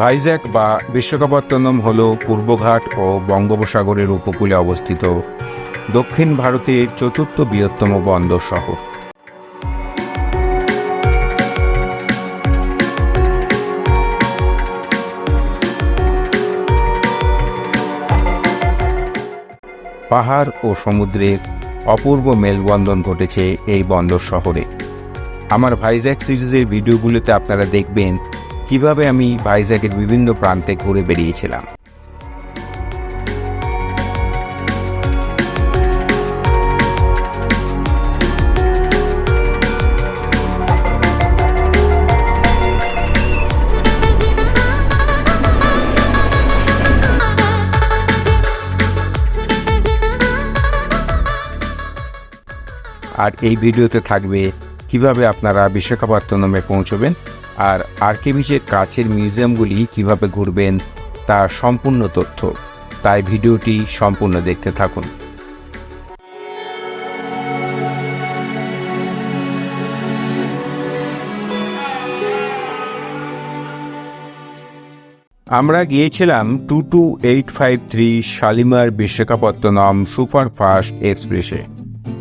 ভাইজ্যাক বা বিশাখাপত্তনম হল পূর্বঘাট ও বঙ্গোপসাগরের উপকূলে অবস্থিত দক্ষিণ ভারতের চতুর্থ বৃহত্তম বন্দর শহর। পাহাড় ও সমুদ্রের অপূর্ব মেলবন্ধন ঘটেছে এই বন্দর শহরে। আমার ভাইজ্যাক সিরিজের ভিডিওগুলোতে আপনারা দেখবেন কীভাবে আমি ভাইজ্যাকের বিভিন্ন প্রান্তে ঘুরে বেরিয়েছিলাম আর এই ভিডিওতে থাকবে কীভাবে আপনারা বিশাখাপত্তনমে পৌঁছবেন আর আরকে বিচের কাছের মিউজিয়ামগুলি কীভাবে ঘুরবেন তার সম্পূর্ণ তথ্য। তাই ভিডিওটি সম্পূর্ণ দেখতে থাকুন। আমরা গিয়েছিলাম two two eight five three Shalimar Visakhapatnam superfast এক্সপ্রেসে।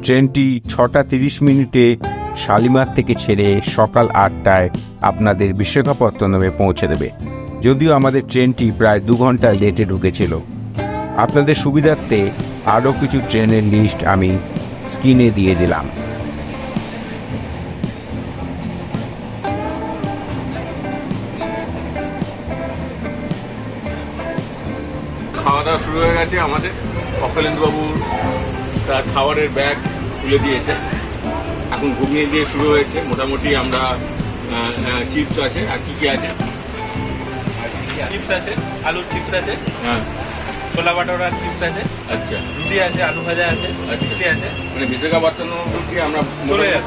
ট্রেনটি ছটা তিরিশ মিনিটে শালিমার থেকে ছেড়ে সকাল আটটায় আপনাদের বিশাখাপত্তনমে পৌঁছে দেবে। যদিও আমাদের ট্রেনটি প্রায় দু ঘণ্টা লেটে ঢুকেছিল। আপনাদের সুবিধার্থে আরও কিছু ট্রেনের লিস্ট আমি স্ক্রিনে দিয়ে দিলাম। আমাদের। অখিলেন্দ্রবাবুর তার খাবারের ব্যাগ খুলে দিয়েছে এখন ঘুগনি দিয়ে শুরু হয়েছে। মোটামুটি আমরা চিপস আছে। আর কি কি আছে? চিপস আছে আলুর চিপস আছে হ্যাঁ। ছোলা বাটোরার চিপস আছে আচ্ছা। রুটি আছে আলু ভাজা আছে মিষ্টি আছে। মানে বিশাখাপত্তনম কি আমরা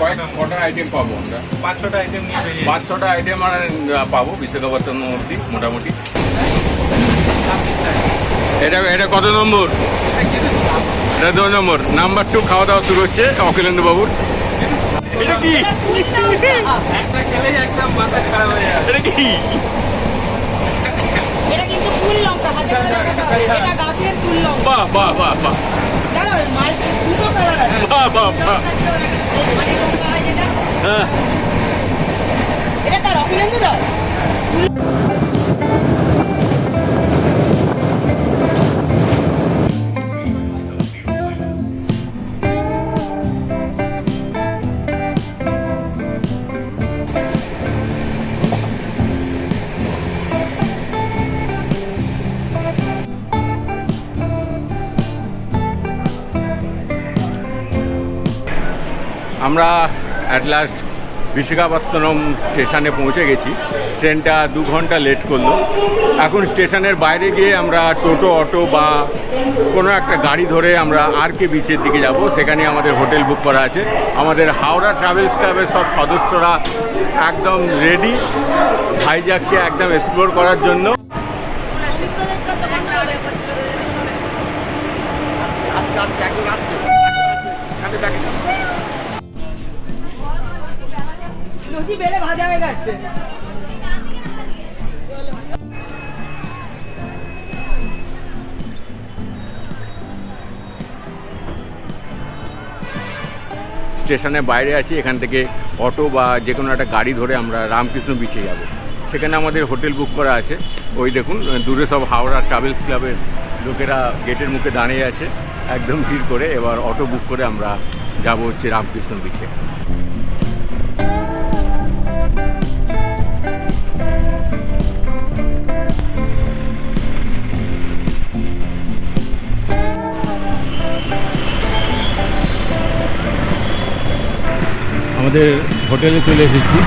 কয়েক কটা আইটেম পাবো আমরা। পাঁচ ছটা আইটেম নিয়ে বেরিয়ে পাঁচ ছটা আইটেম আমরা পাবো বিশাখাপত্তনম অব্দি মোটামুটি। এটা এটা কত নম্বর? এটা দু নম্বর। নাম্বার টু খাওয়া দাওয়া শুরু হচ্ছে অখিলেন্দ্র বাবুর। এটা কি? একটা খেলেই একদম মাথা খারাপ হয়ে যায় এটা কি? এটা কিন্তু ফুল লঙ্কা হাতে করে দেখাতে হবে। এটা গাছের ফুল লঙ্কা। বাহ বাহ বাহ বাহ। দাঁড়াও মাল দুটো কালার আছে? বাহ বাহ বাহ। মানে লঙ্কা হয় যেটা। হ্যাঁ। এটা কার অখিলেন্দু আমরা অ্যাট লাস্ট বিশাখাপত্তনম স্টেশনে পৌঁছে গেছি। ট্রেনটা দু ঘণ্টা লেট করল। এখন স্টেশনের বাইরে গিয়ে আমরা টোটো অটো বা কোনো একটা গাড়ি ধরে আমরা আর কে বিচের দিকে যাব। সেখানে আমাদের হোটেল বুক করা আছে। আমাদের হাওড়া ট্রাভেলস ক্লাবের সব সদস্যরা একদম রেডি ভাইজাককে একদম এক্সপ্লোর করার জন্য। লুচি বেলে ভাজা হয়ে গেছে। স্টেশনের বাইরে আছি, এখান থেকে অটো বা যে কোনো একটা গাড়ি ধরে আমরা রামকৃষ্ণ বিচে যাব। সেখানে আমাদের হোটেল বুক করা আছে। ওই দেখুন, দূরে সব হাওড়া ট্রাভেলস ক্লাবের লোকেরা গেটের মুখে দাঁড়িয়ে আছে। একদম ভিড় করে এবার অটো বুক করে আমরা যাব হচ্ছে রামকৃষ্ণ বিচে আমাদের হোটেলে চলে এসেছি।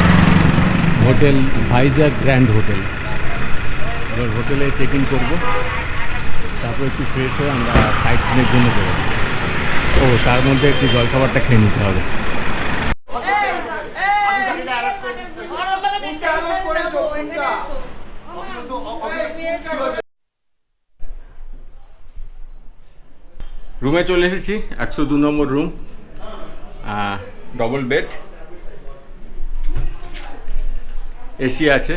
Hotel Vizag grand hotel. এবার হোটেলে চেক ইন করব। তারপর একটু ফ্রেশ হয়ে আমরা সাইট সিনের জন্য বেরোবো। ও, তার মধ্যে একটু জলখাবারটা খেয়ে নিতে হবে। রুমে চলে এসেছি, একশো দু number room double bed AC আছে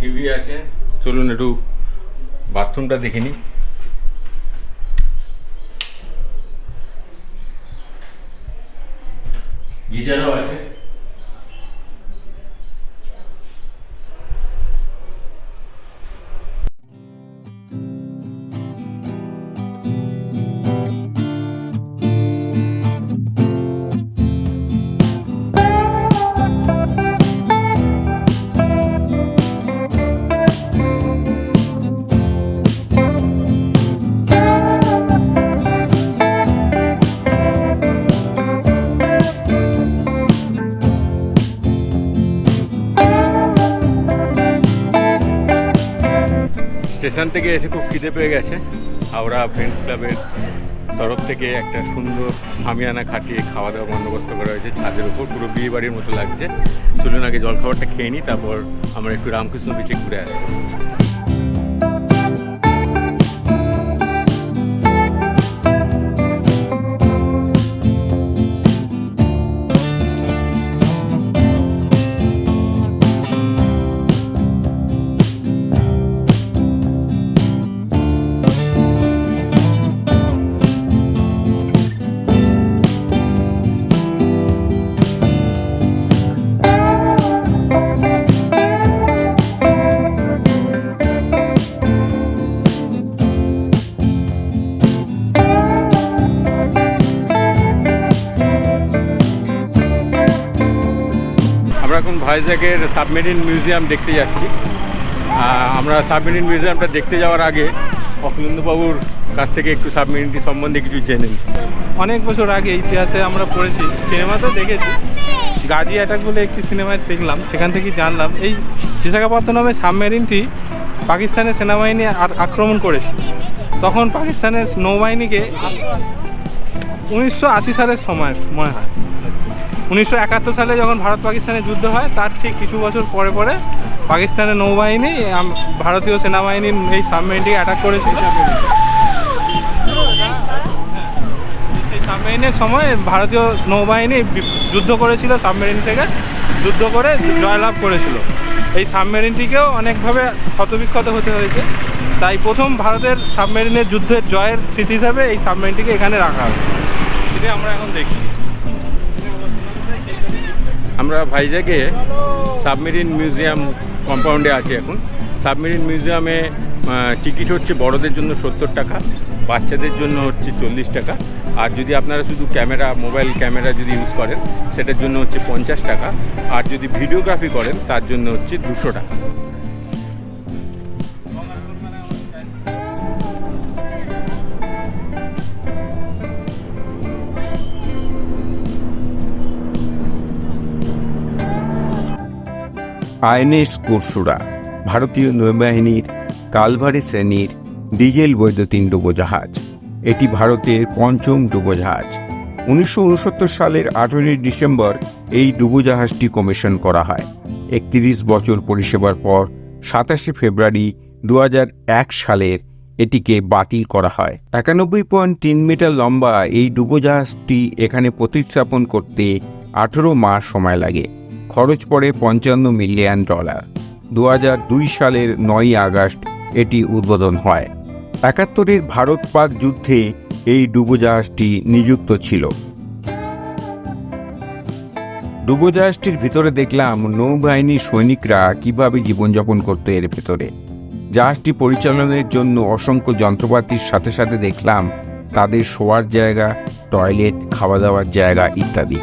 টিভি আছে চলুন একটু বাথরুমটা দেখে নিই। গিজারও স্টেশন থেকে এসে খুব খিদে পেয়ে গেছে। হাওড়া ফ্রেন্ডস ক্লাবের তরফ থেকে একটা সুন্দর সামিয়ানা খাটিয়ে খাওয়া দাওয়া বন্দোবস্ত করা হয়েছে। ছাদের উপর পুরো বিয়ে বাড়ির মতো লাগছে। চলুন আগে জলখাবারটা খেয়ে নিই, তারপর আমরা একটু রামকৃষ্ণ বিচে ঘুরে আসব। ভাইজ্যাগের সাবমেরিন মিউজিয়াম দেখতে যাচ্ছি। আমরা সাবমেরিন মিউজিয়ামটা দেখতে যাওয়ার আগে অখিলেন্দ্রবাবুর কাছ থেকে একটু সাবমেরিনটি সম্বন্ধে কিছু জেনে অনেক বছর আগে ইতিহাসে আমরা পড়েছি সিনেমাতেও দেখেছি। গাজি অ্যাটাক বলে একটি সিনেমায় দেখলাম, সেখান থেকেই জানলাম, এই বিশাখাপত্তনমের সাবমেরিনটি পাকিস্তানের সেনাবাহিনী আক্রমণ করেছে। তখন পাকিস্তানের নৌবাহিনীকে উনিশশো আশি সালের সময় মনে হয়। উনিশশো একাত্তর সালে যখন ভারত পাকিস্তানের যুদ্ধ হয়, তার ঠিক কিছু বছর পরে পরে পাকিস্তানের নৌবাহিনী ভারতীয় সেনাবাহিনীর এই সাবমেরিনটিকে অ্যাটাক করেছিল। এই সাবমেরিনের সময় ভারতীয় নৌবাহিনী যুদ্ধ করেছিল সাবমেরিন থেকে, যুদ্ধ করে জয়লাভ করেছিল। এই সাবমেরিনটিকেও অনেকভাবে ক্ষতবিক্ষত হতে হয়েছে। তাই প্রথম ভারতের সাবমেরিনের যুদ্ধের জয়ের স্মৃতি হিসাবে এই সাবমেরিনটিকে এখানে রাখা হবে। সেটাই আমরা এখন দেখছি। আমরা ভাইজ্যাগে সাবমেরিন মিউজিয়াম কম্পাউন্ডে আছি এখন। সাবমেরিন মিউজিয়ামে টিকিট হচ্ছে বড়দের জন্য সত্তর টাকা, বাচ্চাদের জন্য হচ্ছে চল্লিশ টাকা। আর যদি আপনারা শুধু ক্যামেরা, মোবাইল ক্যামেরা যদি ইউজ করেন, সেটার জন্য হচ্ছে পঞ্চাশ টাকা। আর যদি ভিডিওগ্রাফি করেন, তার জন্য হচ্ছে দুশো টাকা। আইএনএস কুরসুরা, ভারতীয় নৌবাহিনীর কালভারি শ্রেণির ডিজেল বৈদ্যুতিন ডুবোজাহাজ। এটি ভারতের পঞ্চম ডুবোজাহাজ। উনিশশো উনসত্তর সালের আঠেরোই ডিসেম্বর এই ডুবোজাহাজটি কমিশন করা হয়। একত্রিশ বছর পরিষেবার পর সাতাশে ফেব্রুয়ারি দু সালের এটিকে বাতিল করা হয়। একানব্বই পয়েন্ট তিন মিটার লম্বা এই ডুবোজাহাজটি এখানে প্রতিস্থাপন করতে আঠেরো মাস সময় লাগে। খরচ পড়ে পঞ্চান্ন মিলিয়ন ডলার। দু দুই সালের নয়ই আগস্ট এটি উদ্বোধন হয়। একাত্তরের ভারত পাক যুদ্ধে এই ডুবোজাহাজটি নিযুক্ত ছিল। ডুবোজাহাজটির ভিতরে দেখলাম নৌবাহিনীর সৈনিকরা কীভাবে জীবনযাপন করতো এর ভেতরে। জাহাজটি পরিচালনার জন্য অসংখ্য যন্ত্রপাতির সাথে সাথে দেখলাম তাদের শোয়ার জায়গা, টয়লেট খাওয়া দাওয়ার জায়গা ইত্যাদি।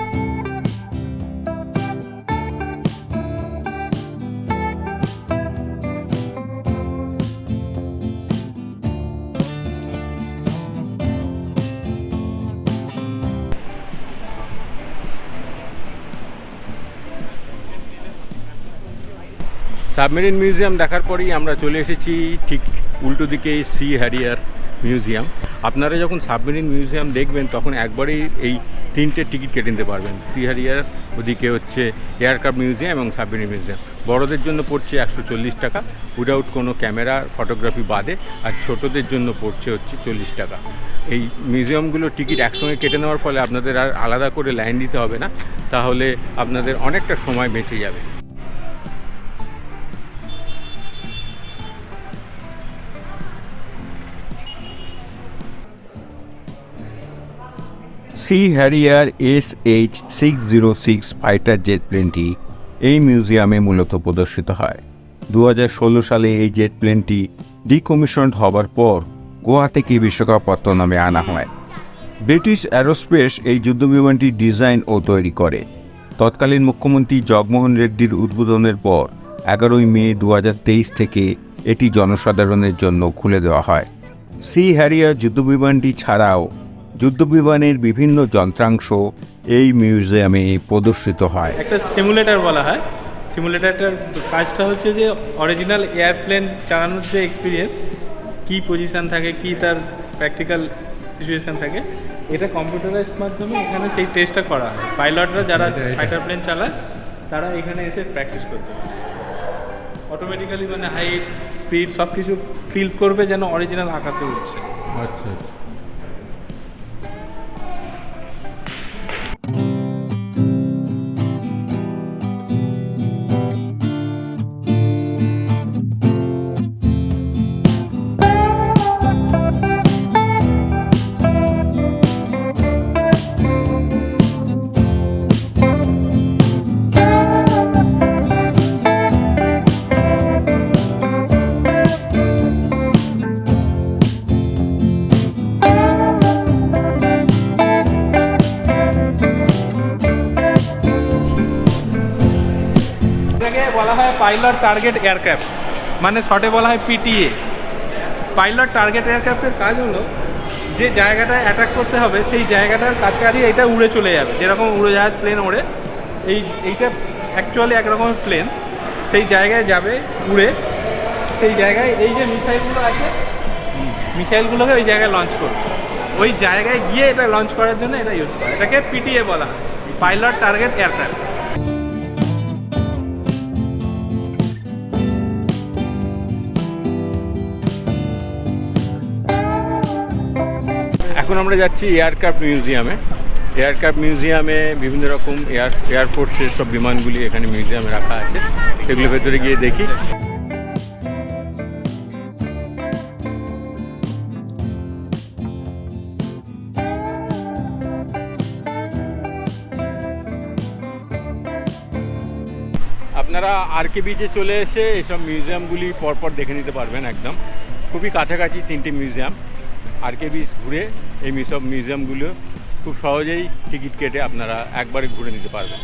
সাবমেরিন মিউজিয়াম দেখার পরেই আমরা চলে এসেছি ঠিক উল্টো দিকে সি হ্যারিয়ার মিউজিয়াম। আপনারা যখন সাবমেরিন মিউজিয়াম দেখবেন, তখন একবারেই এই তিনটে টিকিট কেটে নিতে পারবেন। সি হ্যারিয়ার, ওদিকে হচ্ছে এয়ারক্রাফট মিউজিয়াম এবং সাবমেরিন মিউজিয়াম। বড়দের জন্য পড়ছে একশো চল্লিশ টাকা, উইদাউট কোনো ক্যামেরা, ফটোগ্রাফি বাদে, আর ছোটদের জন্য পড়ছে হচ্ছে চল্লিশ টাকা। এই মিউজিয়ামগুলো টিকিট একসঙ্গে কেটে নেওয়ার ফলে আপনাদের আর আলাদা করে লাইন দিতে হবে না, তাহলে আপনাদের অনেকটা সময় বেঁচে যাবে। Sea Harrier S H six zero six fighter jet প্লেনটি এই মিউজিয়ামে মূলত প্রদর্শিত হয়। দু সালে এই জেট প্লেনটি ডিকমিশন হবার পর গোয়া থেকে বিশাখাপত্তনমে আনা হয়। ব্রিটিশ অ্যারোস্পেস এই যুদ্ধবিমানটি ডিজাইন ও তৈরি করে। তৎকালীন মুখ্যমন্ত্রী জগমোহন রেড্ডির উদ্বোধনের পর এগারোই মে দু হাজার তেইশ থেকে এটি জনসাধারণের জন্য খুলে দেওয়া হয়। সি হ্যারিয়ার যুদ্ধবিমানটি ছাড়াও যুদ্ধবিমানের বিভিন্ন যন্ত্রাংশ এই মিউজিয়ামে প্রদর্শিত হয়। একটা সিমুলেটর বলা হয়। সিমুলেটারটার কাজটা হচ্ছে যে অরিজিনাল এয়ারপ্লেন চালানোর যে এক্সপিরিয়েন্স কী পজিশান থাকে কী তার প্র্যাকটিক্যাল সিচুয়েশান থাকে এটা কম্পিউটারাইজড মাধ্যমে এখানে সেই টেস্টটা করা হয়। পাইলটরা যারা ফাইটার প্লেন চালায় তারা এখানে এসে প্র্যাকটিস করতে অটোমেটিক্যালি মানে হাইট স্পিড সব কিছু ফিলস করবে যেন অরিজিনাল আকাশে উঠছে আচ্ছা আচ্ছা। Pilot target aircraft. মানে শর্টে বলা হয় পিটিএ। পাইলট টার্গেট এয়ারক্রাফটের কাজ হলো যে জায়গাটায় অ্যাটাক করতে হবে, সেই জায়গাটার কাছাকাছি এটা উড়ে চলে যাবে। যেরকম উড়ে উড়োজাহাজ প্লেন ওড়ে, এই, এইটা অ্যাকচুয়ালি একরকমের প্লেন সেই জায়গায় যাবে, উড়ে, সেই জায়গায় এই যে মিসাইলগুলো আছে, মিসাইলগুলোকে ওই জায়গায় লঞ্চ করবে। ওই জায়গায় গিয়ে এটা লঞ্চ করার জন্য এটা ইউজ করে এটাকে পিটিএ বলা হয়। Pilot target aircraft. এখন আমরা যাচ্ছি এয়ারক্রাফট মিউজিয়ামে। এয়ারক্রাফট মিউজিয়ামে বিভিন্ন রকম এয়ার এয়ারফোর্সের সব বিমানগুলি এখানে মিউজিয়ামে রাখা আছে। সেগুলো ভেতরে গিয়ে দেখি। আপনারা আর কে বিচে চলে এসে এসব মিউজিয়ামগুলি পরপর দেখে নিতে পারবেন একদম। খুবই কাছাকাছি তিনটে মিউজিয়াম। আর কে বিচ ঘুরে এই সব মিউজিয়ামগুলো খুব সহজেই টিকিট কেটে আপনারা একবারে ঘুরে নিতে পারবেন।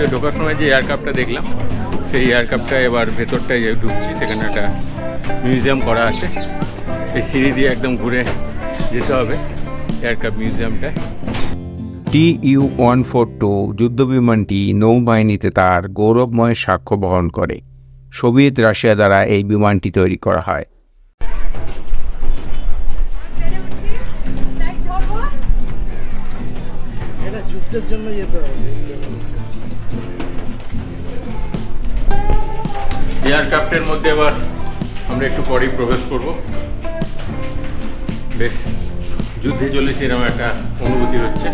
তো ঢোকার সময় যে এয়ারক্রাফটটা দেখলাম সেই এয়ারক্রাফটটা এবার ভেতরটায় ঢুকছি সেখানে একটা মিউজিয়াম করা আছে। এই সিঁড়ি দিয়ে একদম ঘুরে যেতে হবে aircraft মিউজিয়ামটায় T U one four two যুদ্ধবিমানটি নৌবাহিনীতে তার গৌরবময় সাক্ষ্য বহন করে। সোভিয়েত রাশিয়া দ্বারা এই বিমানটি তৈরি করা হয়। এটা যুদ্ধের জন্য যেতে হবে। এয়ারক্রাফটের মধ্যে এবার আমরা একটু পরেই প্রবেশ করব। বেশ, যুদ্ধে চলেছে এরকম একটা অনুভূতি হচ্ছে।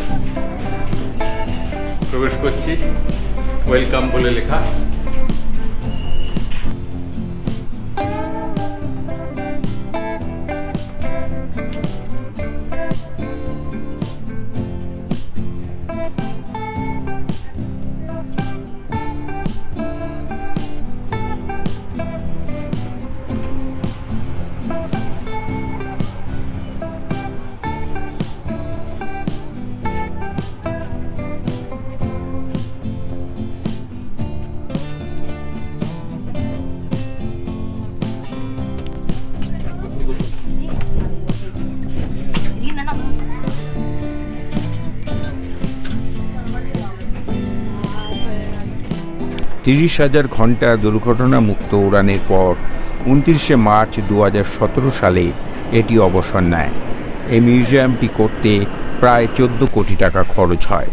প্রবেশ করছি ওয়েলকাম বলে লেখা। তিরিশ হাজার ঘণ্টা দুর্ঘটনামুক্ত উড়ানের পর উনত্রিশে মার্চ দু সালে এটি অবসর নেয়। এই মিউজিয়ামটি করতে প্রায় চোদ্দ কোটি টাকা খরচ হয়।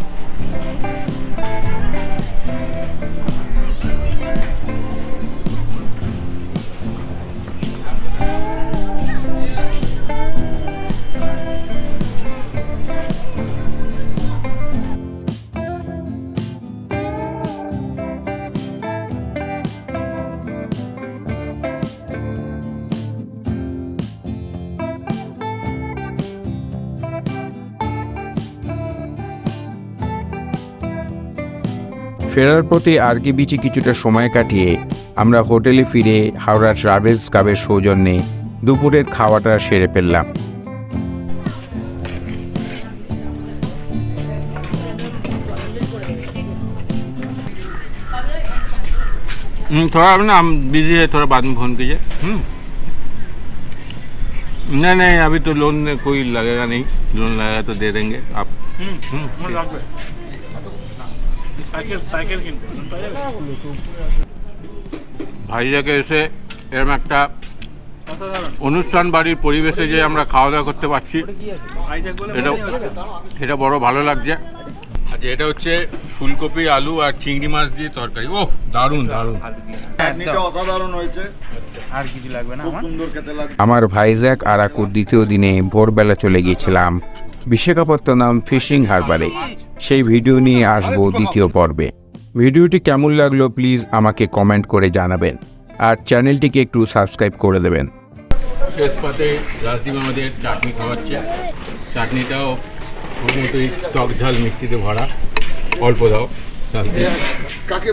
ফেরার পথে আরকে বিচে কিছুটা সময় কাটিয়ে আমরা হোটেলে ফিরে হাওড়া ট্রাভেলস ক্লাবের সৌজন্যে দুপুরের খাওয়াটা সেরে ফেললাম हम्म, थोड़ा अब ना हम बिजी है थोड़ा बाद में फ़ोन कीजिए हम्म नहीं नहीं अभी तो लोन में कोई लगेगा नहीं लोन लगेगा तो दे देंगे आप हम्म, ठीक। সাইকেল সাইকেল ভাইজাকে এসে এরম একটা অনুষ্ঠান বাড়ির পরিবেশে যে আমরা খাওয়া দাওয়া করতে পারছি এটা এটা বড় ভালো লাগছে। আচ্ছা এটা হচ্ছে ফুলকপি আলু আর চিংড়ি মাছ দিয়ে তরকারি। ও দারুণ দারুণ। অসাধারণ হয়েছে। আর কিছু লাগবে না সুন্দর খেতে লাগছে। আমার ভাইজ্যাক আরাকুর দ্বিতীয় দিনে ভোরবেলা চলে গিয়েছিলাম বিশাখাপত্তনম ফিশিং হারবারে। সেই ভিডিও নিয়ে আসব দ্বিতীয় পর্বে। ভিডিওটি কেমন লাগল প্লিজ আমাকে কমেন্ট করে জানাবেন। আর চ্যানেলটিকে একটু সাবস্ক্রাইব করে দেবেন। শেষ পাতে রাজদীপ আমাদের চাটনি খাওয়াচ্ছে। চাটনিটাও ওর মতোই টক ঝাল মিষ্টিতে ভরা। অল্প দাও। কাকে